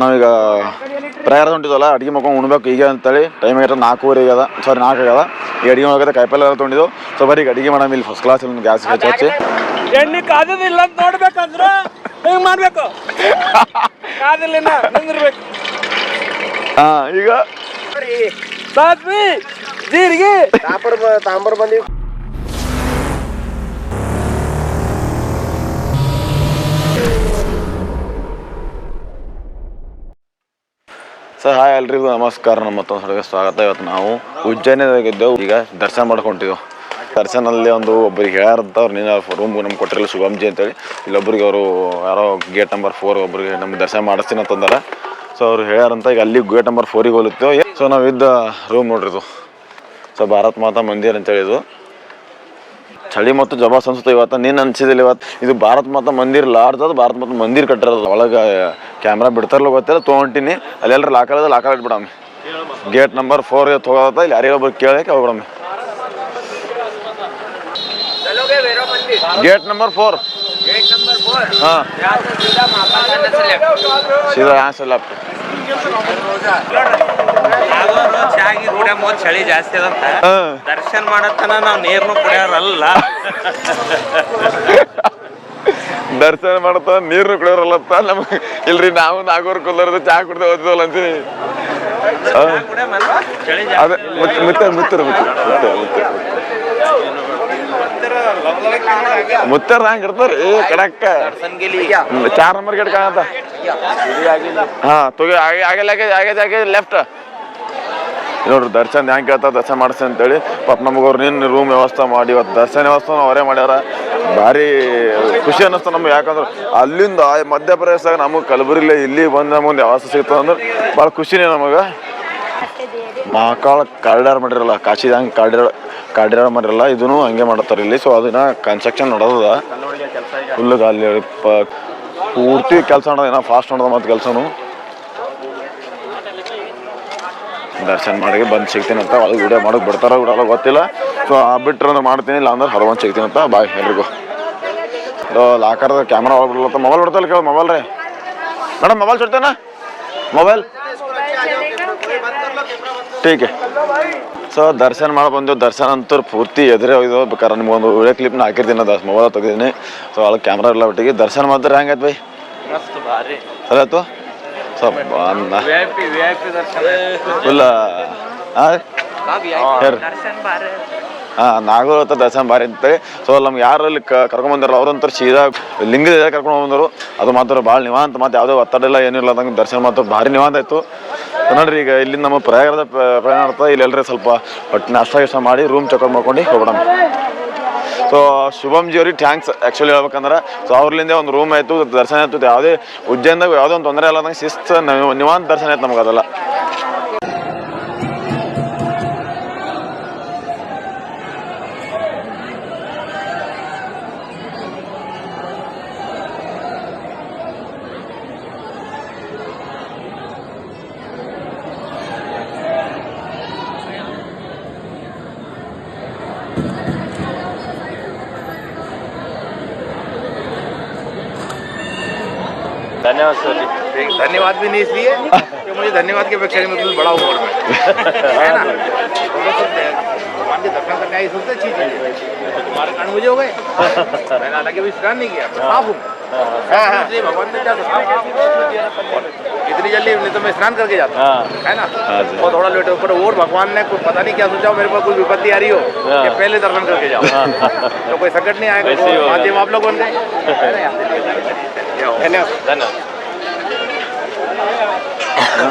ನಾವೀಗ ಪ್ರಯಾರದ ಹೊಂಟಿದ್ವಲ್ಲ ಅಡುಗೆ ಮಾಡ್ಕೊಂಡು ಉಣ್ಬೇಕು ಈಗ ಅಂತೇಳಿ ಟೈಮ್ ಆಗೈತೆ ನಾಲ್ಕೂವರೆ ಆಗ್ಯದ ಸಾರಿ ನಾಲ್ಕು ಆಗ್ಯದ. ಈ ಅಡುಗೆ ಮಾಡೋಕೆ ಕಾಯಿಪಲ್ಲೆ ಎಲ್ಲ ತೊಗೊಂಡಿದ್ದು. ಸೊ ಬರೀ ಈಗ ಅಡುಗೆ ಮಾಡಮ್ ಇಲ್ಲಿ ಫಸ್ಟ್ ಕ್ಲಾಸ್ ಇಲ್ಲಿ ಗ್ಯಾಸ್ ಹಚ್ಚಿ ಹಚ್ಚಿ. ಎಣ್ಣೆ ಕಾದಿಲ್ಲ ಅಂತ ನೋಡ್ಬೇಕಂದ್ರೆ ಹಿಂಗ್ ಮಾಡ್ಬೇಕು? ಕಾದಿಲ್ಲ ಬಂದಿರ್ಬೇಕು ನಿಂದಿರ್ಬೇಕು. ಹಾಂ ಈಗ? ಜೀರಿಗೆ. ತಾಂಬರ್ ಬಂದಿ ಸರ್, ಹಾಯ್ ಎಲ್ರಿಗೂ ನಮಸ್ಕಾರ. ನಮ್ಮ ಮತ್ತೊಂದು ಸ್ವಾಗತ. ಇವತ್ತು ನಾವು ಉಜ್ಜಯಿನಿಯಾಗಿದ್ದೆವು ಈಗ ದರ್ಶನ ಮಾಡ್ಕೊಂಟಿದ್ದೆವು ದರ್ಶನಲ್ಲಿ ಒಂದು ಒಬ್ಬರಿಗೆ ಹೇಳ್ಯಾರಂತ ಅವ್ರು ನೀನು ರೂಮ್ ನಮ್ಗೆ ಕೊಟ್ಟಿರಲಿಲ್ಲ ಶುಭಂಜಿ ಅಂತೇಳಿ. ಇಲ್ಲೊಬ್ರಿಗೆ ಅವರು ಯಾರೋ ಗೇಟ್ ನಂಬರ್ ಫೋರ್ ಒಬ್ರಿಗೆ ನಮ್ಗೆ ದರ್ಶನ ಮಾಡಿಸ್ತೀನಿ ಅಂತಂದಾರೆ ಸೊ ಅವ್ರು ಹೇಳ್ಯಾರಂತ ಈಗ ಅಲ್ಲಿ ಗೇಟ್ ನಂಬರ್ ಫೋರಿಗೆ ಹೋಲುತ್ತೇವೆ. ಸೊ ನಾವು ಇದ್ದ ರೂಮ್ ನೋಡ್ರಿ ಇದು. ಸೊ ಭಾರತ್ ಮಾತಾ ಮಂದಿರ್ ಅಂತೇಳಿ ಇದು. ಚಳಿ ಮತ್ತು ಜಬಾಸ್ ಅನ್ಸುತ್ತೆ ಇವತ್ತು ನೀನು ಅನ್ಸಿದಿಲ್ಲ ಇವತ್ತು. ಇದು ಭಾರತ ಮಾತಾ ಮಂದಿರ್ ಅದು ಭಾರತ ಮಾತಾ ಮಂದಿರ್ ಕಟ್ಟಿರೋದು. ಒಳಗೆ ಕ್ಯಾಮ್ರಾ ಬಿಡ್ತಾರಲ್ಲ ಗೊತ್ತಿಲ್ಲ ತೊಗೊಂಟಿನಿ. ಅಲ್ಲೆಲ್ಲರೂ ಲಾಕಲ್ ಲಾಕಲ್ ಇಟ್ಬಿಡಮ್ಮಿ ಗೇಟ್ ನಂಬರ್ ಫೋರ್ ತೊಗೊಳತ್ತ ಇಲ್ಲಿ ಯಾರಿಗೋ ಒಬ್ರು ಕೇಳಕ್ಕೆ ಹೋಗ್ಬಿಡಮ್ಮಿ ಗೇಟ್ ನಂಬರ್ ಫೋರ್ ಹಾಂ. ಸೀದಾ ಹಾಂ ಸರ್ ಚಾಗಿ ರೂಢ ಮೋದ್ ಚಳಿ ಜಾಸ್ತಿ ಅದಂತ ದರ್ಶನ್ ಮಾಡತ್ತನ ನಾವ್ ನೀರ್ನು ಕುಡಿಯೋರಲ್ಲ ದರ್ಶನ ಮಾಡತ್ತ ನೀರ್ನು ಕುಡಿಯೋರಲ್ಲತ್ತ ನಮಗೆ. ಇಲ್ರಿ, ನಾವು ನಾಗೂರ್ ಕುಲ್ಲರದ ಚಾ ಕುಡ್ದೆ ಓದಿದ್ವಲ್ಲ ಅಂತೀನಿ. ಅದೇ ಮುತ್ತ ಮುತ್ತ ಮುತ್ತರ ಹಂಗ ಇರ್ತಾರ. ಕಡಕ್ಕ ಚಾರ್ ನಂಬರ್ ಗೇಟ್ ಕಾಣತ್ತ ಹಾ, ತೊಗೆ, ಆಗೆ, ಆಗಲ್ಲ ಆಗೈತೆ ಆಗೈತೆ ಲೆಫ್ಟ್ ನೋಡ್ರಿ, ದರ್ಶನ್ ಹೆಂಗೆ ಕೇಳ್ತಾ ದರ್ಶನ ಮಾಡಿಸಿ ಅಂತೇಳಿ. ಪಾಪ ನಮಗೆ ಅವ್ರು ನಿನ್ನ ರೂಮ್ ವ್ಯವಸ್ಥೆ ಮಾಡಿ ಇವತ್ತು ದರ್ಶನ ವ್ಯವಸ್ಥೆ ಅವರೇ ಮಾಡ್ಯಾರ. ಭಾರಿ ಖುಷಿ ಅನ್ನಿಸ್ತು ನಮ್ಗೆ. ಯಾಕಂದ್ರೆ ಅಲ್ಲಿಂದ ಮಧ್ಯಪ್ರದೇಶದಾಗ ನಮಗೆ ಕಲಬುರಗಿಲ್ಲ ಇಲ್ಲಿ ಬಂದು ಮುಂದೆ ವ್ಯವಸ್ಥೆ ಸಿಗ್ತದೆ ಅಂದ್ರೆ ಭಾಳ ಖುಷಿನೇ ನಮಗೆ. ಮಹಾಕಾಳ ಕಾರಿಡಾರ್ ಮಾಡಿರಲ್ಲ ಕಾಶಿದ ಹಂಗೆ ಕಾರಿಡಾರ್ ಮಾಡಿರಲ್ಲ, ಇದನ್ನು ಹಂಗೆ ಮಾಡ್ತಾರೆ ಇಲ್ಲಿ. ಸೊ ಅದನ್ನ ಕನ್ಸ್ಟ್ರಕ್ಷನ್ ನಡೆದದ. ಫುಲ್ ಪ- ಪೂರ್ತಿ ಕೆಲಸ ಮಾಡೋದು ಏನೋ ಫಾಸ್ಟ್ ಮಾಡೋದು ಮತ್ತು ಕೆಲಸನು. ದರ್ಶನ ಮಾಡಿ ಬಂದು ಸಿಗ್ತೀನಿ ಅಂತ ಒಳಗೆ ವಿಡಿಯೋ ಮಾಡೋಕೆ ಬಿಡ್ತಾರ ಬಿಡಲ್ಲ ಗೊತ್ತಿಲ್ಲ. ಸೊ ಬಿಟ್ರೆ ಅಂದ್ರೆ ಮಾಡ್ತೀನಿ ಇಲ್ಲ ಅಂದ್ರೆ ಹೊರಬಂದು ಸಿಗ್ತೀನಿ ಅಂತ ಬಾಯ್ ಎಲ್ರಿಗೂ. ಲಾಕರ್ದ ಕ್ಯಾಮ್ರಾ ಒಳಗೆ ಬಿಡಲತ್ತ. ಮೊಬೈಲ್ ಬಿಡ್ತಲ್ಲ ಕೇಳಿ ಮೊಬೈಲ್ ರೀ. ಮೇಡಮ್ ಮೊಬೈಲ್ ಸುಡ್ತೇನೆ ಮೊಬೈಲ್ ಟೀಕೆ ಸೊ ದರ್ಶನ ಮಾಡಿ ಬಂದು ದರ್ಶನ ಅಂತೂ ಪೂರ್ತಿ ಎದುರೇ ಹೋಗಿದ್ದು ಬೇಕಾದ್ರೆ ನಿಮ್ಗೊಂದು ವಿಡಿಯೋ ಕ್ಲಿಪ್ನ ಹಾಕಿರ್ತೀನಿ. ದಾಸ್ ಮೊಬೈಲ್ ತೆಗೆದೀನಿ ಸೊ ಅಲ್ಲಿ ಕ್ಯಾಮ್ರಾ ಇಲ್ಲ ಒಟ್ಟಿಗೆ ದರ್ಶನ ಮಾಡಿದ್ರೆ ಹೆಂಗಾಯ್ತು ಬೈ? ಸರಿ ಭಾರಿ. ಅದಾಯ್ತು ಸೊ ಅನ್ನ V I P V I ದರ್ಶನ ಫುಲ್ ಹಾಂ ನಾಗೂರ್ ಹತ್ರ ದರ್ಶನ ಬಾರಿ ಅಂತ. ಸೊ ನಮ್ಗೆ ಯಾರಲ್ಲಿ ಕರ್ಕೊಂಬಂದಾರ ಅವ್ರಂತರ ಸೀದಾ ಲಿಂಗದ ಕರ್ಕೊಂಡು ಬಂದರು? ಅದು ಮಾತ್ರ ಭಾಳ ನಿವಾಂತ ಮತ್ತು ಯಾವುದೇ ಒತ್ತಡ ಇಲ್ಲ ಏನಿಲ್ಲ ಅದಂಗೆ ದರ್ಶನ ಮಾತ್ರ ಭಾರಿ ನಿವಾಂತ ಆಯ್ತು. ನೋಡ್ರಿ ಈಗ ಇಲ್ಲಿ ನಮ್ಮ ಪ್ರಯಾಗದ ಪ್ರಯಾಣ ಇಲ್ಲಿ ಎಲ್ಲರೂ ಸ್ವಲ್ಪ ಒಟ್ಟು ನಾಷ್ಟ ಗಿಷ್ಟ ಮಾಡಿ ರೂಮ್ ಚೆಕ್ ಮಾಡ್ಕೊಂಡು ಹೋಗ್ಬಿಡೋಣ. ಸೊ ಶುಭಮ್ ಜಿ ಅವ್ರಿಗೆ ಥ್ಯಾಂಕ್ಸ್ ಆ್ಯಕ್ಚುಲಿ ಹೇಳ್ಬೇಕಂದ್ರೆ ಸೊ ಅವ್ರಲಿಂದ ಒಂದು ರೂಮ್ ಆಯಿತು, ದರ್ಶನ ಆಯ್ತು, ಯಾವುದೇ ಉಜ್ಜಯನದಾಗ ಯಾವುದೋ ಒಂದು ತೊಂದರೆ ಇಲ್ಲದಂಗೆ ಶಿಸ್ತು ನಿವ- ನಿವಾಂತ ದರ್ಶನ ಆಯ್ತು ನಮ್ಗೆ ಅದೆಲ್ಲ. धन्यवाद सर जी। धन्यवाद भी नहीं इसलिए कि मुझे धन्यवाद की अपेक्षा में बिल्कुल बड़ा हुआ है ना? भगवान स्नान नहीं किया हाँ, हाँ। ने तो जल्दी नहीं तो मैं स्नान करके जाता हाँ। है। ना? थोड़ा लेट ऊपर और भगवान ने कुछ पता नहीं क्या सोचा मेरे पास कोई विपत्ति आ रही हो पहले दर्शन करके जाओ। तो कोई संकट नहीं आएगा तो आप लोग बन गए। ಧನ್ಯವಾದ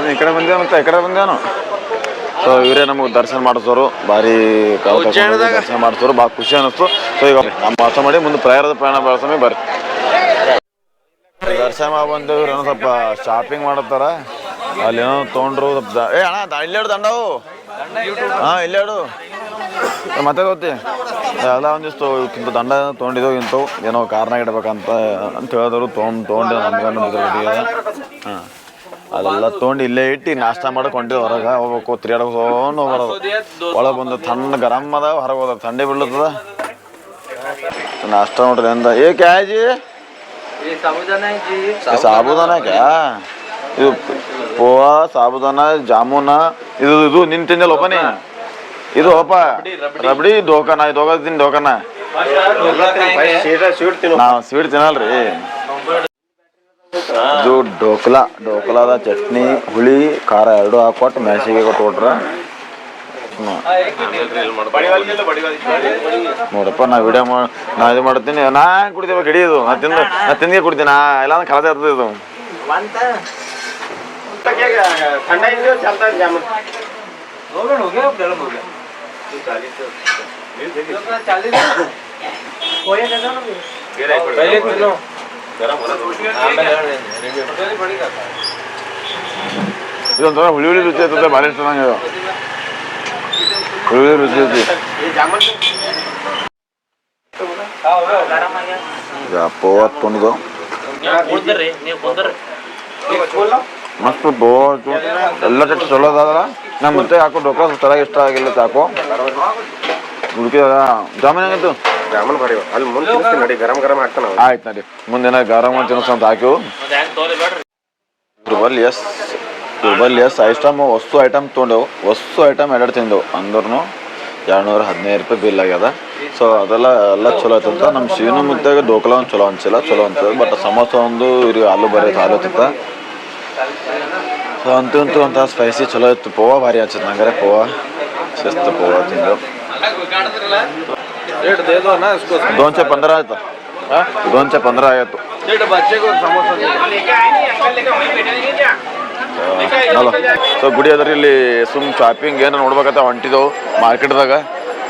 ಈ ಕಡೆ ಬಂದೇವ ಮತ್ತೆ ಈ ಕಡೆ ಬಂದೇವನು ಸೊ ಇವರೇ ನಮಗೆ ದರ್ಶನ ಮಾಡಿಸೋರು ಭಾರಿ ದರ್ಶನ ಮಾಡಿಸೋರು ಭಾಳ ಖುಷಿ ಅನಿಸ್ತು ಸೊ ಈಗ ನಮ್ಮ ವಾಸ ಮಾಡಿ ಮುಂದೆ ಪ್ರಯಾಣದ ಪ್ರಯಾಣ ಬಳಸಮಿ ಬರ್ರಿ ದರ್ಶನ ಮಾಡಿ ಏನೋ ಸ್ವಲ್ಪ ಶಾಪಿಂಗ್ ಮಾಡತ್ತಾರ. ಅಲ್ಲಿ ಏನೋ ತೊಗೊಂಡ್ರು ಸ್ವಲ್ಪ ಏ ಅಣ್ಣ ಇಲ್ಲೇಡು ದಂಡವು ಹಾಂ ಇಲ್ಲೇಡು ಮತ್ತೆ ಎಲ್ಲ ಒಂದಿಷ್ಟು ಇವಕ್ಕಿಂತ ದಂಡ ತೊಗೊಂಡಿದ್ದೆವು ಇಂಥವು ಏನೋ ಕಾರ್ನಾಗ ಇಡಬೇಕಂತ ಅಂತ ಹೇಳಿದ್ರು ತೊಗೊಂಡು ತೊಗೊಂಡು ನಮ್ಗೆ ಹಾಂ. ಅದೆಲ್ಲ ತೊಗೊಂಡು ಇಲ್ಲೇ ಇಟ್ಟು ನಾಷ್ಟ ಮಾಡಿ ಹೊಂಟಿದ್ದು ಹೊರಗೆ. ಹೋಗ್ಬೇಕು ತಿರ್ಗಾಡಕ್ಕೆ ಹೋಗೋನು ಬರೋದು ಒಳಗೆ ಬಂದು ತಣ್ಣ ಗರಮ್ ಅದ ಹೊರಗೆ ಹೋದ ತಂಡಿ ಬೀಳ್ತದ. ನಾಷ್ಟ ನೋಡ್ರಿ ಅಂದ. ಏ ಕ್ಯಾಜಿ ಸಾಬುದಾನಕ್ಕೆ ಇದು ಪೋವಾ ಸಾಬುದಾನ ಜಾಮೂನ ಇದು ಇದು ನಿನ್ ತಿಂದಲ್ಲ ಒಬ್ಬನೇ ಇದು ಅಪ್ಪ ರಬಡಿ ದೋಕಾನ ಇದು ತಿನ್ ದೋಕಾನ. ನಾವು ಸ್ವೀಟ್ ತಿನ್ನಲ್ರಿ. ಇದು ಡೋಕ್ಲಾ ಡೋಕ್ಲಾದ ಚಟ್ನಿ ಹುಳಿ ಖಾರ ಎರಡು ಹಾಕೊಟ್ಟು ಮೆಣಸಿಗೆ ಕೊಟ್ಟು ಕೊಟ್ರ. ನೋಡಪ್ಪ ನಾ ವಿಡಿಯೋ ಮಾಡಿ ನಾ ಇದು ಮಾಡ್ತೀನಿ. ನಾ ಹೆಂಗ್ ಕುಡಿತೇವೆ ಕಡಿ ಇದು. ನಾ ತಿಂದು ನಾ ತಿಂದಿಗೆ ಕುಡಿತೀನಿ. ನಾ ಇಲ್ಲ ಅಂದ್ರೆ ಕಳದ ಇರ್ತದೆ ಇದು. ಇದೊಂಥರ ಹುಳಿ ಹುಳಿ ರುಚಿ ಇರ್ತದೆ ಭಾರಿ ಚೆನ್ನಾಗಿದೆ. ಹುಳಿ ಹುಳಿ ರುಚಿ ನೀವು ಕುಂದ್ರಿ ಮಸ್ತ್ ಬೋಟ್ ಎಲ್ಲ ಚಟ್ನಿ ಚಲೋ ಅದಾದಲ್ಲ ನಮ್ಮ ಮತ್ತೆ ಹಾಕೋ ಡೋಕ್ಲಾ ಚೆನ್ನಾಗಿ ಇಷ್ಟ ಆಗಿಲ್ಲ ಸಾಕು. ಹುಡುಕಿದ ಜಾಮೂನ್ ಹೆಂಗಿತ್ತು ಜಾಮೂನ್ ಬರೀ ಅಲ್ಲಿ ಮುಂದೆ ನಡಿ ಗರಂ ಗರಂ ಹಾಕ್ತಾನ. ಆಯ್ತು ನಡಿ ಮುಂದಿನ ಗರಂ ತಿನ್ನಿಸ್ ಅಂತ ಹಾಕಿವು triple S triple S item ವಸ್ತು ಐಟಮ್ ತೊಗೊಂಡೆವು. ವಸ್ತು ಐಟಮ್ ಎರಡು ತಿಂದೆವು ಅಂದ್ರೂ ಎರಡ್ನೂರ ಹದಿನೈದು ರೂಪಾಯಿ ಬಿಲ್ ಆಗ್ಯದ. ಸೊ ಅದೆಲ್ಲ ಎಲ್ಲ ಚಲೋ ಆಯ್ತಂತ ನಮ್ಮ ಶಿವನ ಮುತ್ತಾಗ ಡೋಕ್ಲಾ ಒಂದು ಚಲೋ ಅನ್ಸಿಲ್ಲ ಚಲೋ ಅನ್ಸದ ಬಟ್ ಸಮೋಸ ಒಂದು ಇವ್ರಿಗೆ ಆಲೂ ಬರೀ ಆಲೂ ತಿಂತ. ಸೊ ಅಂತೂ ಅಂತೂ ಅಂತ ಸ್ಪೈಸಿ ಚಲೋ ಇತ್ತು. ಪೋವಾ ಭಾರಿ ಹಚ್ಚತ್ ನಂಗಾರೆ ಪೋವ. ಶಿಸ್ತು ಪೋವಾ ತಿಂದು. ದೋಂಚೆ ಪಂದ್ರ ಆಯ್ತು. ದೋಂಚೆ ಪಂದ್ರ ಆಯಿತು. ಅಲ್ಲ ಸೊ ಗುಡಿ ಅದ್ರ ಇಲ್ಲಿ ಸುಮ್ ಶಾಪಿಂಗ್ ಏನೋ ನೋಡ್ಬೇಕಂತ ಹೊಂಟಿದವು ಮಾರ್ಕೆಟ್ದಾಗ.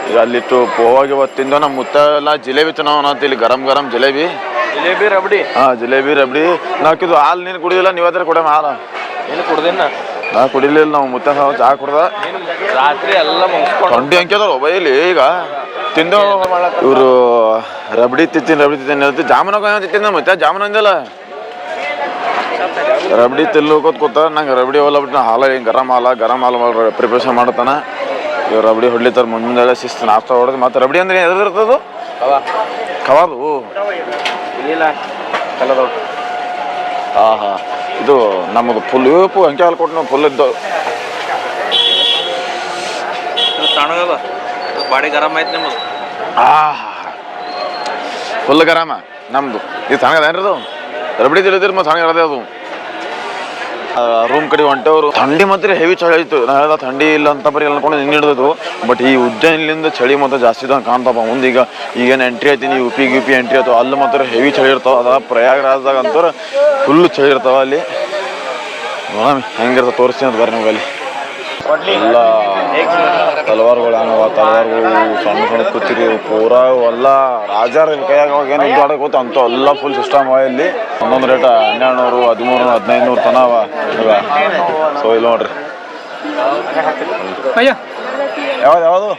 ಈಗ ಅಲ್ಲಿಟ್ಟು ಪೋವಾಗಿ ತಿಂದೋ ನಮ್ಮ ಮುತ್ತ ಎಲ್ಲ ಜಿಲೇಬಿ ತಿನ್ನೋಣ ಅಂತ ಇಲ್ಲಿ ಗರಂ ಗರಂ ಜಿಲೇಬಿ. ಜಿಲೇಬಿ ರಬಡಿ. ಹಾ ಜಿಲೇಬಿ ರಬಡಿ. ನಾಕಿದು ಹಾಲು ನೀನು ಕುಡಿದಿಲ್ಲ ನೀವಾದ್ರೆ ಕುಡಿಯ ಹಾಲು. ಏನು ಕುಡ್ದಿನ ನಾ ಕುಡಿಲಿಲ್ಲ ನಾವು ಮುತ್ತ ನಾವು ಚಾ ಕುಡ್ದ. ರಾತ್ರಿ ಎಲ್ಲ ತೊಂಡಿ ಅಂಕ್ಯದಲ್ಲ ಮೊಬೈಲಿ ಈಗ ತಿಂದು ಇವರು ರಬಡಿ ತಿತ್ತಿ ರಬಡಿ ತಿತ್ತೀನಿ ಹೇಳ್ತಿ. ಜಾಮೂನ್ ತಿಂತೀನಿ ಮತ್ತೆ ಜಾಮೂನ್ ಅಂದಿಲ್ಲ ರಬಡಿ ತಿನ್ಲೋಕೋತ್ ಕೂತ ನಂಗೆ ರಬಡಿ ಹೊಲ ಬಿಟ್ಟು ಹಾಲ ಹಿಂಗೆ ಗರಂ ಹಾಲ ಗರಂ ಹಾಲು ಪ್ರಿಪ್ರೇಷನ್ ಮಾಡ್ತಾನ. ಇವ್ರು ರಬಡಿ ಹೊಡ್ಲಿತ್ತಾರ ಮುಂದೆ ಶಿಸ್ತು ನಾಷ್ಟ ಹೊಡೆದು ಮತ್ತೆ ರಬಡಿ ಅಂದ್ರೆ ಎದ್ರ ಇರ್ತದು ಕವಾದು ಇಲ್ಲ. ಕಲದವ್ ಹಾಂ ಹಾಂ ಇದು ನಮ್ಮದು ಫುಲ್ ಇವು ಅಂಕೆ ಹಾಲು ಕೊಟ್ಟು ನಾವು ಫುಲ್ ಇದ್ದು. ತಣ್ಣಗದ ಬಾಡಿ ಗರಮ್ ಆಯ್ತು ನಿಮ್ಮದು ಆ ಫುಲ್ ಗರಾಮ ನಮ್ಮದು ಇದು ತಣ್ಣಗದೇನ್ರಿ ಅದು? ರಬಡಿ ತಿಳಿದಿರಿ ಮತ್ತೆ ತಣ್ಣಗದೆ ಅದು. ರೂಮ್ ಕಡೆ ಹೊಂಟವ್ರು ಥಂಡಿ ಮಾತ್ರ ಹೆವಿ ಚಳಿ ಆಯ್ತು ನಾ ಹೇಳ್ದ ಥಂಡಿ ಇಲ್ಲ ಅಂತ ಬರೀ ಅನ್ಕೊಂಡು ಹಿಡಿದು ಬಟ್ ಈ ಉಜ್ಜಯಿನಿಂದ ಚಳಿ ಮಾತ್ರ ಜಾಸ್ತಿ ಇದ್ದಂಗೆ ಕಾಣ್ತಪ್ಪ. ಮುಂದೆ ಈಗ ಈಗೇನು entry ಆಯ್ತೀನಿ U P U P entry ಆಯ್ತು ಅಲ್ಲಿ ಮಾತ್ರ ಹೆವಿ ಚಳಿ ಇರ್ತಾವ. ಅದ ಪ್ರಯಾಗ್ರಾಜ್ದಾಗ ಅಂತಾರೆ ಫುಲ್ ಚಳಿ ಇರ್ತಾವ ಅಲ್ಲಿ. ನೋಡಮ್ ಹೆಂಗಿರ್ತಾವ ತೋರಿಸ್ತೀನಿ ಅಂತ ಬರ್ರಿ ನಿಮ್ಗೆ ಅಲ್ಲಿ. ಎಲ್ಲ ತಲವಾರ್ಗಳು ಹಂಗವ ತಲವಾರ್ಗಳು ಸಣ್ಣ ಸಣ್ಣ ಕೂತಿರಿ ಪೂರ ಎಲ್ಲ ರಾಜಾರ ಕೈಯಾಗ ಅವಾಗ ಏನು ಇದು ಆಡಕ್ಕೆ ಗೊತ್ತು ಅಂತೂ ಎಲ್ಲ ಫುಲ್ ಸಿಸ್ಟಮ್ ಅವ ಇಲ್ಲಿ. ಒಂದೊಂದು ರೇಟ ಹನ್ನೆರಡು ನೂರು ಹದಿಮೂರು ನೂರು ಹದಿನೈದು ನೂರು ತನ ಅವ ಇವ. ಸೊ ಇಲ್ಲ ನೋಡ್ರಿ. ಯಾವ್ದು ಯಾವುದು?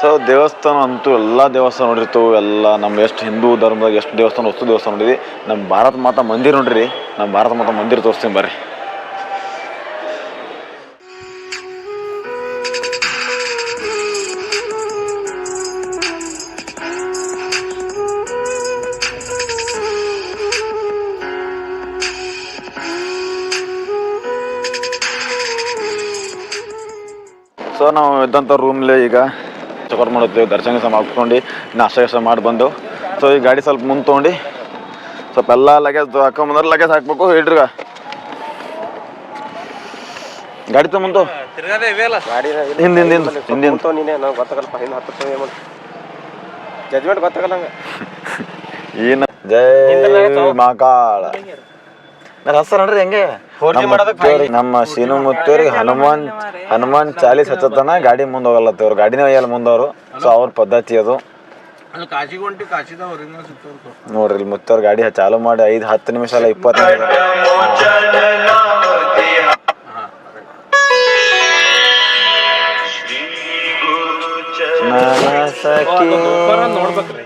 ಸೊ ದೇವಸ್ಥಾನ ಅಂತೂ ಎಲ್ಲ ದೇವಸ್ಥಾನ ನೋಡಿರ್ತೀವಿ ಎಲ್ಲ ನಮ್ಮ ಎಷ್ಟು ಹಿಂದೂ ಧರ್ಮದಾಗ ಎಷ್ಟು ದೇವಸ್ಥಾನ ವಸ್ತು ದೇವಸ್ಥಾನ ನೋಡಿದ್ವಿ. ನಮ್ಮ ಭಾರತ ಮಾತಾ ಮಂದಿರ ನೋಡ್ರಿ ನಮ್ಮ ಭಾರತ ಮಾತಾ ಮಂದಿರ ತೋರಿಸ್ತೀನಿ ಬರ್ರಿ. ನಾವು ಇದ್ದಂಥ ರೂಮ್ಲೇ ಈಗ ಚಕರ್ ಮಾಡುತ್ತೇವೆ ದರ್ಶನ ಗಿರ್ಶನ ಮಾಡ್ಕೊಂಡು ನಾಷ್ಟ ಗಿಷ್ಟ ಮಾಡಿ ಬಂದು ಸೊ ಈ ಗಾಡಿ ಸ್ವಲ್ಪ ಮುಂದೆ ತೊಗೊಂಡು ಸ್ವಲ್ಪ ಎಲ್ಲ ಲಗೇಜ್ ಹಾಕೊಂಬಂದ್ರೆ ಲಗೇಜ್ ಹಾಕ್ಬೇಕು ಹಿಡ್ರಿಗ ಗಾಡಿ ತೊಗೊಂಬಂತು ತಿರ್ಗಾದೆ ಇವೆಲ್ಲ ಗಾಡಿ ಹಿಂದ್ ಹಿಂದ್ ಹಿಂದ್ ಹಿಂದ್ ಹಿಂದ್ ನೀನೇ ನಂಗೆ ಗೊತ್ತಾಗಲ್ಲಪ್ಪ ಹಿಂದೆ ಹತ್ತು ಏನು ಜಜ್ಮೆಂಟ್ ಗೊತ್ತಾಗಲ್ಲ ಹಂಗೆ ಏನ ಜೈ ಮಹಾಕಾಳ ನನ್ನ ಹೆಸರು ನೋಡ್ರಿ ಹೆಂಗೆ? ನಮ್ಮ ಶೀನು ಮುತ್ತೇವ್ರಿಗೆ ಹನುಮಾನ್ ಹನುಮಾನ್ ಚಾಲೀಸ್ ಹಚ್ಚತನ ಗಾಡಿ ಮುಂದೆ ಹೋಗಲ್ಲತ್ತವ್ರು ಗಾಡಿನೇ ಒಯ್ಯಲ್ಲ ಮುಂದವರು ಸೊ ಅವ್ರ ಪದ್ಧತಿ ಅದು. ನೋಡ್ರಿ ಇಲ್ಲಿ ಮುತ್ತವ್ರ ಗಾಡಿ ಚಾಲು ಮಾಡಿ ಐದು ಹತ್ತು ನಿಮಿಷ ಅಲ್ಲ ಇಪ್ಪತ್ತು ನಿಮಿಷ ನೋಡ್ಬೇಕ್ರಿ.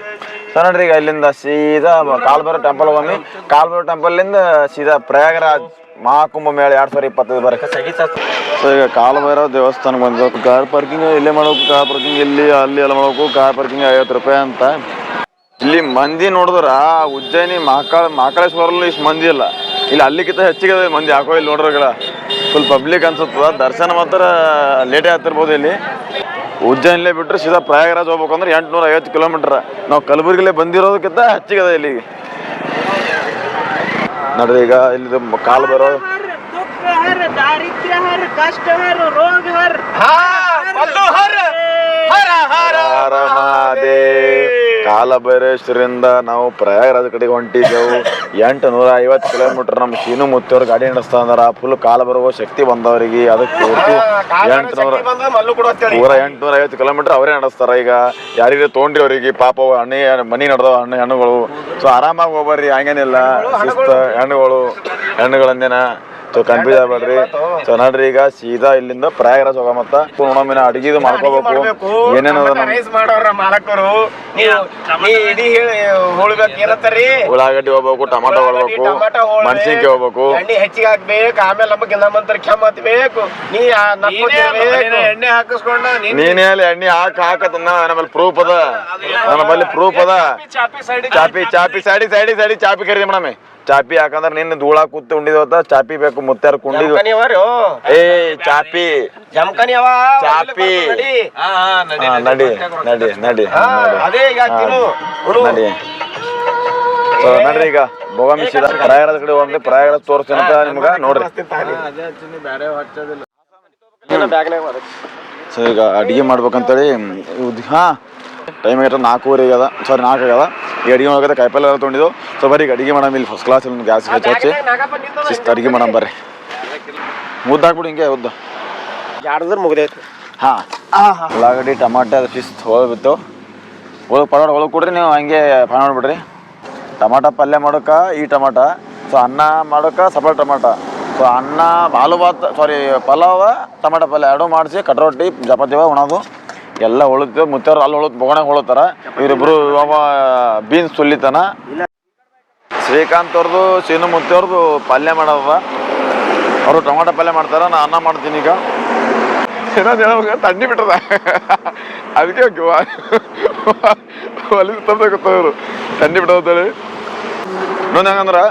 ಸೊ ನೋಡ್ರಿ ಈಗ ಇಲ್ಲಿಂದ ಸೀದಾ ಕಾಲ್ಬರ ಟೆಂಪಲ್ ಹೋಗಿ ಟೆಂಪಲ್ ಟೆಂಪಲ್ನಿಂದ ಸೀದಾ ಪ್ರಯಾಗರಾಜ್ ಮಹಾಕುಂಭ ಮೇಳ ಎರಡ್ ಸಾವಿರ ಇಪ್ಪತ್ತೈದು ಬರಕ್ಕೆ. ಸೊ ಈಗ ಕಾಲ್ಬೈರ ದೇವಸ್ಥಾನಕ್ಕೆ ಬಂದಿದ್ದು ಕಾರ್ ಪಾರ್ಕಿಂಗ್ ಇಲ್ಲೇ ಮಾಡಬೇಕು ಕಾರ್ ಪಾರ್ಕಿಂಗ್ ಇಲ್ಲಿ, ಅಲ್ಲಿ ಎಲ್ಲ ಮಾಡಬೇಕು. ಕಾರ್ ಪಾರ್ಕಿಂಗ್ ಐವತ್ತು ರೂಪಾಯಿ ಅಂತ. ಇಲ್ಲಿ ಮಂದಿ ನೋಡಿದ್ರ, ಉಜ್ಜಯಿನಿ, ಮಹಾಕಾಳ, ಮಹಾಕಾಳೇಶ್ವರಲ್ಲಿ ಇಷ್ಟು ಮಂದಿ ಇಲ್ಲ. ಇಲ್ಲಿ ಅಲ್ಲಿಗಿಂತ ಹೆಚ್ಚಿಗೆ ಮಂದಿ ಹಾಕೋ ಇಲ್ಲಿ ನೋಡ್ರಗಳ ಫುಲ್ ಪಬ್ಲಿಕ್ ಅನ್ಸುತ್ತದ. ದರ್ಶನ ಮಾತ್ರ ಲೇಟೇ ಆಗ್ತಿರ್ಬೋದು ಇಲ್ಲಿ. ಉಜ್ಜಯನ್ಲೇ ಬಿಟ್ಟರೆ ಸೀದಾ ಪ್ರಯಾಗರಾಜ್ ಹೋಗ್ಬೇಕು ಅಂದ್ರೆ ಎಂಟುನೂರ ಐವತ್ತು ಕಿಲೋಮೀಟ್ರ್. ನಾವು ಕಲಬುರಗಿಲೇ ಬಂದಿರೋದಕ್ಕಿಂತ ಹೆಚ್ಚಿಗದ ಇಲ್ಲಿ. ನೋಡ್ರಿ ಈಗ ಇಲ್ಲಿ ಕಾಲು ಬರೋ ಹರ ಹರ ಮಹಾದೇವ್. ಕಾಲಭೈರೇಶ್ವರಿಂದ ನಾವು ಪ್ರಯಾಗರಾಜ ಕಡೆಗೆ ಹೊಂಟಿದ್ದೆವು. ಎಂಟು ನೂರ ಐವತ್ತು ಕಿಲೋಮೀಟರ್ ನಮ್ಮ ಶೀನು ಮುತ್ತಿಯವ್ರು ಗಾಡಿ ನಡೆಸ್ತಾ ಫುಲ್ ಕಾಲ ಬರುವ ಶಕ್ತಿ ಬಂದವರಿಗೆ ಅದಕ್ಕೆ ಎಂಟು ನೂರ ಪೂರ ಎಂಟುನೂರ ಐವತ್ತು ಕಿಲೋಮೀಟರ್ ಅವರೇ ನಡೆಸ್ತಾರ. ಈಗ ಯಾರಿಗೆ ಅವರಿಗೆ ಪಾಪ ಹಣ್ಣಿ ಮನಿ ನಡೆದವ ಹಣ್ಣು ಹೆಣ್ಣುಗಳು. ಸೊ ಆರಾಮಾಗಿ ಹೋಗ್ಬರ್ರಿ, ಹಂಗೇನಿಲ್ಲ. ಶಿಸ್ತ ಹೆಣ್ಣುಗಳು, ಹೆಣ್ಣುಗಳಂದೇನ. ಸೊ ಕನ್ಫ್ಯೂಸ್ ಆಗ್ಬೇಡ್ರಿ. ಸೊ ನೋಡ್ರಿ ಈಗ ಸೀದಾ ಇಲ್ಲಿಂದ ಪ್ರಯಾಗರಾಜ್ ಹೋಗ ಮತ್ತ ನೋಡಮ್ಮಿನ ಅಡಿಗೆದು ಮಾಡ್ಕೋಬೇಕು. ಏನೇನು ಉಳ್ಳಾಗಡ್ಡಿ ಹೋಗ್ಬೇಕು ಟಮಾಟೊ ಹೋಗ್ಬೇಕು ಮೆಣಸಿನ್ಕಾಯಿ ಹೋಗ್ಬೇಕು. ಹೆಚ್ಚಿಗೆ ಹಾಕ್ಬೇಕು ಆಮೇಲೆ ನಮಗೆ ನಮ್ಮಂತರ ಕೆಮ್ಮ ಹತ್ಬೇಕು. ನೀ. ಎಣ್ಣೆ ಹಾಕಿಸ್ಕೊಂಡ ನೀನ್ ಅಲ್ಲಿ ಎಣ್ಣೆ ಹಾಕ ಹಾಕತನ್ನ ನಮ್ಮಲ್ಲಿ ಪ್ರೂಫ್ ಅದ. ನಮ್ಮಲ್ಲಿ ಪ್ರೂಫ್ ಅದ ಚಾಪಿ ಚಾಪಿ ಚಾಪಿ ಸೈಡಿ ಸೈಡಿ ಸೈಡಿ ಚಾಪಿ ಕರೀದಿ ಮೇಡಮ್. ಚಾಪಿ ಯಾಕಂದ್ರೆ ನಿನ್ನ ಧೂಳ ಕೂತ್ ಉಂಡಿದ ಚಾಪಿ ಬೇಕು ಮುತ್ತಾರ ಕುಂಡಿ. ಏ ಚಾಪಿ. ಅವ ಚಾಪಿ. ನಡಿ. ಹಾ, ನಡಿ ನಡಿ ನಡಿ ನಡಿ ಅದೇ ಈಗ ನಡಿ. ಸೊ ನಡ್ರಿ ಈಗ. ಭೋಗಾಮಿ ಸೀದಾ ಕಡೆ ಹೋಗಿ ಪ್ರಯಾಗರಾಜ ತೋರಿಸ್ತೀನಿ ಅಂತ ನಿಮ್ಗೆ ನೋಡ್ರಿ. ಸೊ ಈಗ ಅಡಿಗೆ ಮಾಡ್ಬೇಕಂತೇಳಿ ಹಾ ಹಾಂ ಟೈಮ್ ಆಗೈತೆ ನಾಲ್ಕೂವರೆ ಆಗ್ಯದ ಸಾರಿ ನಾಲ್ಕು ಆಗ್ಯದ. ಈಗ ಅಡಿಗೆ ಮಾಡೋಕೆ ಕಾಯಿಪಲ್ಲೆ ಎಲ್ಲ ತೊಗೊಂಡಿದ್ದು. ಸೊ ಬರೀ ಈಗ ಅಡಿಗೆ ಮಾಡಮ್ ಇಲ್ಲಿ ಫಸ್ಟ್ ಕ್ಲಾಸ್ ಗ್ಯಾಸ್ ಹಚ್ಚಿ ಹಚ್ಚಿ ಶಿಸ್ತು ಅಡಿಗೆ ಮಾಡಮ್ ಬರ್ರಿ. ಮುದ್ದಾಕ್ಬಿಡಿ ಹಿಂಗೆ ಉದ್ದ. ಜಾಡದ್ರ ಮುಗ್ದೈತಿ ಹಾಂ. ಉಳ್ಳಾಗಡ್ಡಿ ಟಮಾಟೆ ಅದು ಶಿಸ್ತು ಹೋಗ್ಬಿತ್ತು. ಒಳಗೆ ಪಡೋಡ್ ಒಳಗೆ ಕೊಡ್ರಿ ನೀವು ಹಂಗೆ ಫಾನ್ ಮಾಡಿಬಿಡ್ರಿ. ಟಮಾಟ ಪಲ್ಯ ಮಾಡೋಕೆ ಈ ಟಮಾಟ ಸೊ ಅನ್ನ ಮಾಡೋಕೆ ಸಪಲ್ ಟಮಾಟ. ಸೊ ಅನ್ನ ಬಾಲು ಭಾತ್ ಸಾರಿ ಪಲಾವ ಟಮಾಟ ಪಲ್ಯ ಎರಡೂ ಮಾಡಿಸಿ ಕಟ್ರೊಟ್ಟಿ ಚಪಾತಿ ಉಣೋದು. ಎಲ್ಲ ಉಳುತ್ತೆ ಮುತ್ತವ್ರು ಅಲ್ಲಿ ಹೊಳತ್ ಬೊಗಣೆ ಹೊಳತಾರ. ಇವರಿಬ್ರು ಅವ ಬೀನ್ಸ್ ಸುಲಿತಾನ. ಶ್ರೀಕಾಂತ್ ಅವ್ರದ್ದು ಸೀನು ಮುತ್ತವ್ರದ್ದು ಪಲ್ಯ ಮಾಡೋದ ಅವರು ಟೊಮಾಟೊ ಪಲ್ಯ ಮಾಡ್ತಾರ, ನಾ ಅನ್ನ ಮಾಡ್ತೀನಿ ಈಗ. ಏನಾದ್ರು ತಣ್ಣಿ ಬಿಟ್ಟದ. ಅದಕ್ಕೆ ಹೊಲಿ ತರ್ಬೇಕತ್ತವ್ರು ತಣ್ಣಿ ಬಿಟ್ಟದ ಇನ್ನೊಂದು ಹೆಂಗಂದ್ರೆ,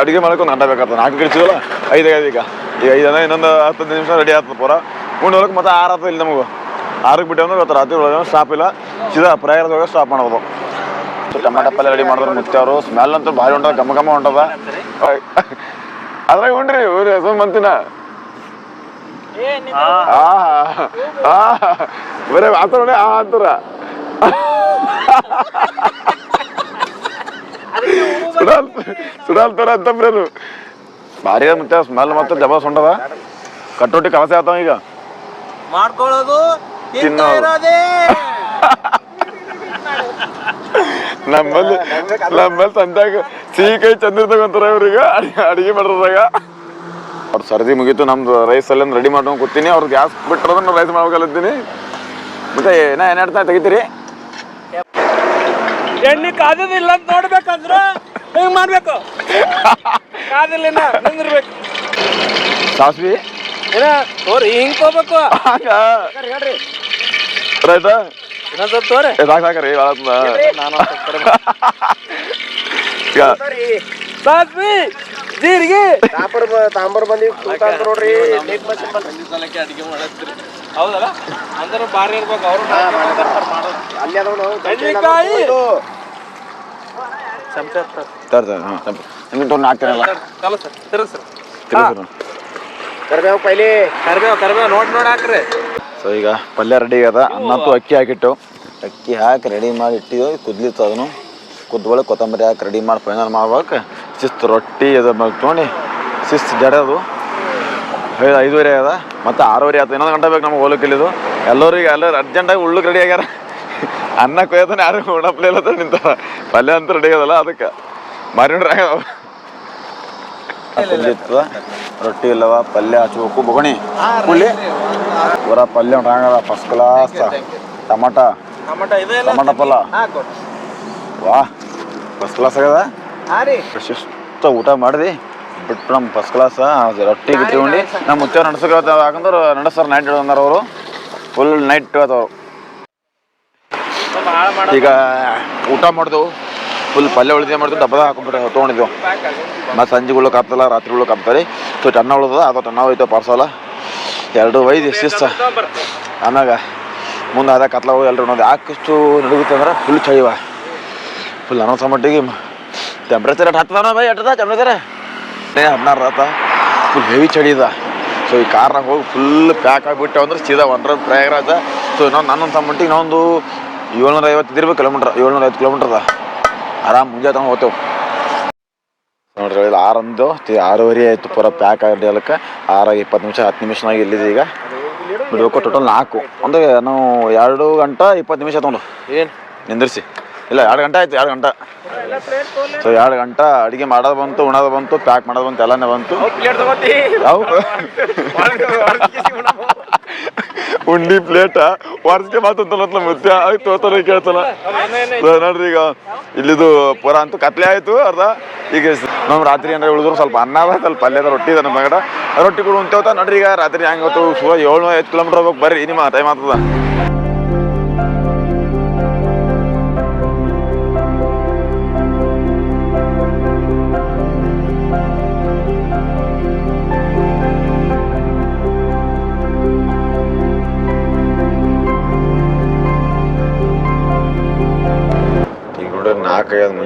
ಅಡುಗೆ ಮಾಡೋಕೆ ಒಂದು ಬೇಕಾಗ್ತದೆ. ನಾಲ್ಕು ಗಿಡ್ಸಿವಲ್ಲ ಐದು ಐದು ಈಗ. ಈಗ ಐದು ಇನ್ನೊಂದು ಹತ್ತತ್ತು ನಿಮಿಷ ರೆಡಿ ಆಗ್ತದೆ ಪೂರ. ಉಂಡು ಹೊಲಕ್ಕೆ ಮತ್ತೆ ಆರು ಆಗ್ತದೆ ಇಲ್ಲಿ ನಮಗೆ. ಆರಕ್ಕೆ ಬಿಟ್ಟು ಅಂದ್ರೆ ಇವತ್ತು ರಾತ್ರಿ ಒಳಗೆ ಸ್ಟಾಪ್ ಇಲ್ಲ ಸೀದಾ ಪ್ರಯಾಗದಾಗ ಸ್ಟಾಪ್ ಮಾಡೋದು ಟಮಾಟ ಪಲ್ಯ ರೆಡಿ ಮಾಡಿದ್ರೆ ಮುತ್ತವ್ರು ಸ್ಮೆಲ್ ಅಂತೂ ಭಾರಿ ಹೊಂಟದ ಘಮ ಘಮ ಹೊಂಟದ ಅದ್ರಾಗ ಉಂಡ್ರಿ ಇವ್ರು ಹೆಸರು ಮಂತಿನ ಆ ಆ ಬರೇ ಮಾತಾಡೋಣ ಆ ಅಂತಾರ ಸುಡಾಲ್ ಸುಡಾಲ್ತಾರ ಅಂತಂಬ್ರೇನು ಭಾರಿ ಮತ್ತೆ ಸ್ಮೆಲ್ ಮತ್ತೆ ಜಬಸ್ ಹೊಂಟದ ಕಟ್ಟೋಟಿ ಕಲಸೆ ಆತಾವ ಈಗ ಮಾಡ್ಕೊಳ್ಳೋದು ತಿಂತಾ ತಿನ್ನೋದು. ನಮ್ಮಲ್ಲಿ ನಮ್ಮಲ್ಲಿ ಸಂತ್ಯಾಗ ಸಿಹಿ ಕೈ ಚಂದಿರ್ತಕ್ಕಂತಾರ ತಗೊಂತಾರ ಇವ್ರಿಗೆ ಅಡಿಗೆ ಮಾಡೋದಾಗ ಅವ್ರ ಸರ್ದಿ ಮುಗೀತು ನಮ್ದು ರೈಸ್ ಅಲ್ಲಿ ರೆಡಿ ಮಾಡ್ಕೊಂಡು ಕೂತೀನಿ. ಅವ್ರ ಗ್ಯಾಸ್ ಬಿಟ್ಟಿರೋದನ್ನ ರೈಸ್ ಮಾಡ್ಬೇಕಲ್ಲತ್ತೀನಿ ಮತ್ತೆ ಏನ ಏನ್ ಹೇಳ್ತಾ ತೆಗಿತೀರಿ? ಎಣ್ಣೆ ಕಾದಿಲ್ಲ ಅಂತ ನೋಡ್ಬೇಕಂದ್ರ ಹಿಂಗ್ ಮಾಡ್ಬೇಕು? ಕಾದಿಲ್ಲ ನಿಂದಿರ್ಬೇಕು. ಸಾಸ್ವಿ? ಏನ ತೋರಿ ಹಿಂಗ್ ಹೋಗ್ಬೇಕು ಹಂಗ ರೈತಾ? ಸಾಕ್ ಸಾಕ್ರಿ ಸಾಸ್ವಿ ಜೀರಿಗೆ. ತಾಂಬರ್ ಬ- ತಾಂಬರ್ ಬಂದಿ ಕೂತಾಂತ ನೋಡ್ರಿ. ಮಷಿನ್ ಬಂದ್- ಹೌದಲ್ಲ? ಅಂದ್ರೆ ಬಾರಿ ಇರ್ಬೇಕು ಅವ್ರು ಅಲ್ಲಿ ಅದಾವ ನಾವು ಕಡ್ಲೆಕಾಯಿ. ಇದು. ತರ್. ತರ್ ಹಾಂ ನಿಮ್ಗೆ ತೊಗೊಂಡು ಹಾಕ್ತೀರಲ್ಲ? ಸರ್. ಸರ್. ಕರ್ಬೇವು ಪೈಲಿ. ಕರ್ಬೇವ್ ಕರ್ಬೇವ್ ನೋಡ್ ನೋಡ್ ಹಾಕ್ರಿ. ಸೊ ಈಗ ಪಲ್ಯ ರೆಡಿ ಅದ ಅನ್ನತ್ತು ಅಕ್ಕಿ ಹಾಕಿಟ್ಟು. ಅಕ್ಕಿ ಹಾಕಿ ರೆಡಿ ಮಾಡಿ ಇಟ್ಟಿದ್ದು ಕುದ್ಲಿತ್ತು ಅದನ್ನು. ಕುದ್ದೊಳಗೆ ಕೊತ್ತಂಬರಿ ಹಾಕಿ ರೆಡಿ ಮಾಡಿ ಫೈನಲ್ ಮಾಡ್ಬೇಕು. ಶಿಸ್ತು ರೊಟ್ಟಿ ಅದು ತೊಗೊಂಡು ಶಿಸ್ತು ಜಡದು. ಹೇಳಿ ಐದುವರೆ ಅದ ಮತ್ತು ಆರೂವರೆ ಆಯ್ತು. ಇನ್ನೊಂದು ಗಂಟೆ ಬೇಕು ನಮ್ಗೆ ಹೋಗ್ಲಿಕ್ಕೆ ಇಲ್ಲಿದು. ಎಲ್ಲರಿಗೆ ಎಲ್ಲರೂ ಅರ್ಜೆಂಟಾಗಿ ಉಳ್ಳು ರೆಡಿ ಆಗ್ಯಾರ. ಅನ್ನ ಕೊಯ್ಯೋದನ್ನ ಯಾರು ಉಣಪ್ಲೇ ಇಲ್ಲ ನಿಂತಾರ. ಪಲ್ಯ ಅಂತ ರೆಡಿ ಅದಲ್ಲ ಅದಕ್ಕೆ. ಮಾರಿ ರೊಟ್ಟಿ ಇಲ್ಲವ ಪಲ್ಯ ಹಚ್ಬೇಕು ಬೊಗಣಿ. ಹುಳಿ ಪೂರ ಪಲ್ಯ ಉಂಟಾಗದ ಫಸ್ಟ್ ಕ್ಲಾಸ್ ಟಮಾಟ. ಟಮಾಟ ಪಲ್ಲ ವಾ ಫಸ್ಟ್ ಕ್ಲಾಸ್ ಆಗದ ಶಿಸ್ತ ಊಟ ಮಾಡಿದಿ? ಬಿಟ್ಟು ನಮ್ಮ ಫಸ್ಟ್ ಕ್ಲಾಸ್ ರೊಟ್ಟಿ ಗಿಟ್ಟಿ ಉಂಡು. ನಮ್ಮ ಮುಚ್ಚ ನಡ್ಸಕ್ಕೆ ಯಾಕಂದ್ರೆ ನಡೆಸ್ತಾರ ನೈಟ್ ಅಂದಾರ ಅವರು. ಫುಲ್ ನೈಟ್ ಹೇಳ್ತವ್ರು ಈಗ ಊಟ ಮಾಡಿದೆವು ಫುಲ್ ಪಲ್ಯ ಉಳಿದೇ ಮಾಡ್ತೀವಿ ಡಬ್ಬದ ಹಾಕೊಂಡ್ಬಿಟ್ಟು ತೊಗೊಂಡಿದ್ದೆವು ಮತ್ತು ಸಂಜೆಗಳು ರಾತ್ರಿ ರಾತ್ರಿಗಳು ಕಾಪ್ತಾರೆ ಸೊ ಟನ್ನ ಉಳ್ದದ, ಅದು ಟನ್ನ ಹೋಯ್ತು ಪಾರ್ಸಲ ಎರಡು ಒಯ್ದು ಶಿಸ್ತ. ಆಮ್ಯಾಗ ಮುಂದೆ ಅದ ಕತ್ಲಾವು ಎಲ್ಲರೂ ನೋಡಿ ಯಾಕಷ್ಟು ನಡುಗುತ್ತೆ ಅಂದ್ರೆ ಫುಲ್ ಚಳಿವ. ಫುಲ್ ಅನ್ನೋ ಮಟ್ಟಿಗೆ ಟೆಂಪ್ರೇಚರ್ ಎಟ್ ಹತ್ತದ ಬೈ ಎಟ್ಟದ ಟೆಂಪ್ರೇಚರ್ ಏ ಹದಿನಾರು ಆತ ಫುಲ್ ಹೆವಿ ಚಳಿ ಇದೆ ಸೊ ಈ ಕಾರ್ನಾಗ ಹೋಗಿ ಫುಲ್ ಪ್ಯಾಕ್ ಆಗಿಬಿಟ್ಟು ಅಂದ್ರೆ ಸೀದಾ ಒಂದ್ರ ಪ್ರಯಾಗರಾಜ ಸೊ ಇನ್ನೊಂದು ನನ್ನೊಂದು ಸಂಬಂಧಿಗೆ ಇನ್ನೊಂದು ಏಳ್ನೂರ ಐವತ್ತು ಇದಿರ್ಬೇಕು ಕಿಲೋಮೀಟ್ರ್ ಏಳ್ನೂರ ಐವತ್ತು ಕಿಲೋಮೀಟ್ರ್ ಅದ. ಆರಾಮ್ ಮುಂಜಾನೆ ತಗೊಂಡು ಹೋಗ್ತೇವೆ. ನೋಡ್ರಿ ಇಲ್ಲಿ ಆರಂದು ಆರೂವರೆ ಆಯಿತು ಪೂರ ಪ್ಯಾಕ್ ಆಗಿರಲಿ ಅದಕ್ಕೆ ಆರ ಇಪ್ಪತ್ತು ನಿಮಿಷ ಹತ್ತು ನಿಮಿಷನಾಗ ಇಲ್ಲಿದೆ ಈಗ? ಬಿಡಬೇಕು ಟೋಟಲ್ ನಾಲ್ಕು. ಅಂದ್ರೆ ನಾವು ಎರಡು ಗಂಟೆ ಇಪ್ಪತ್ತು ನಿಮಿಷ ತೊಗೊಂಡು ಏನು? ನಿಂದಿರಿಸಿ. ಇಲ್ಲ ಎರಡು ಗಂಟೆ ಆಯ್ತು ಎರಡು ಗಂಟೆ. ಸೊ ಎರಡು ಗಂಟೆ ಅಡುಗೆ ಮಾಡೋದು ಬಂತು ಉಣೋದು ಬಂತು ಪ್ಯಾಕ್ ಮಾಡೋದು ಬಂತು ಎಲ್ಲನೇ ಬಂತು. ಯಾವ ಉಂಡಿ ಪ್ಲೇಟ ವರ್ಷಕ್ಕೆ ಮಾತಂತಲ್ಲ ಮತ್ತೆ? ಆಯ್ತು ತೋತಾನೆ ಕೇಳ್ತಾನ ನೋಡ್ರಿ ಈಗ ಇಲ್ಲಿದು ಪೂರ ಅಂತೂ ಕತ್ಲೆ ಆಯ್ತು, ಅರ್ಧ. ಈಗ ನಮ್ಮ ರಾತ್ರಿ ಏನಾರ ಉಳಿದ್ರು ಸ್ವಲ್ಪ ಅನ್ನ ಸ್ವಲ್ಪ ಪಲ್ಯದ ರೊಟ್ಟಿ ಇದೆ ನಮ್ಮ ಮಗಡ. ರೊಟ್ಟಿ ಕೂಡ ಉಂಟು ನೋಡ್ರಿ ಈಗ ರಾತ್ರಿ ಹೆಂಗ್ ಸುಮಾರು ಏಳ್ನೂರ ಐದು ಕಿಲೋಮೀಟರ್ ಹೋಗ್ಬೇಕು ಬರ್ರಿ, ನಿಮ್ಮ ಟೈಮ್ ಆಗ್ತದ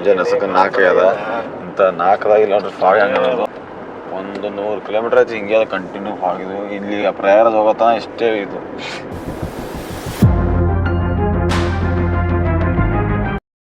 ಮುಂಜಾನೆ ನಸಕ ನಾಲ್ಕು ಅದ. ಇಂಥ ನಾಲ್ಕದಾಗ ಇಲ್ಲ ಅಂದ್ರೆ ಫಾಗ್ ಹಂಗ ಒಂದು ನೂರು ಕಿಲೋಮೀಟರ್ ಆಯ್ತು ಹಿಂಗೆ ಕಂಟಿನ್ಯೂ ಫಾಗ್ ಇದು. ಇಲ್ಲಿ ಪ್ರಯಾರ ಹೋಗತ್ತ ಇಷ್ಟೇ ಇದು.